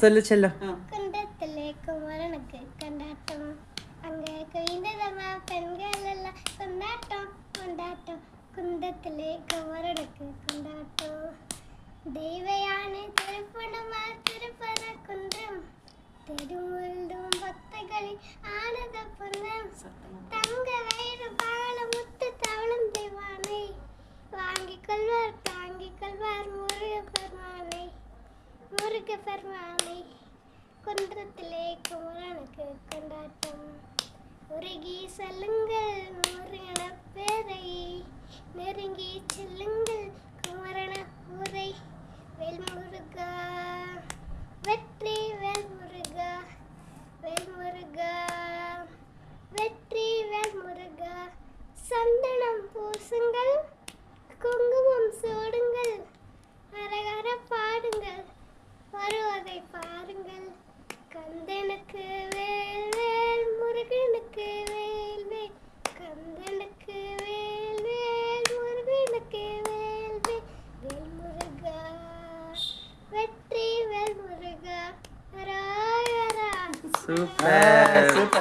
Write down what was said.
சொல்லு செல்லம் குண்டத்திலே குமரனுக்கு கொண்டாட்டம். அங்கே குவிந்ததம்மா பெண்கள் எல்லாம் கொண்டாட்டம் கொண்டாட்டம். குண்டத்திலே குமரனுக்கு கொண்டாட்டம். தெய்வயானை திருப்பணமா திருப்பர குன்றம். தெருமுள்ளும் பக்தர்களின் ஆனந்த பொன்னம் தங்க வயிறு பால முத்து தவளும் தெய்வானை. வாங்கிக் கொள்வார் தாங்கிக் கொள்வார் முருக பெருமானை குன்றத்திலே குமரனுக்கு கொண்டாட்டம். உருகி செல்லுங்கள் முருகன பேரை நெருங்கி செல்லுங்கள் Super! É, super.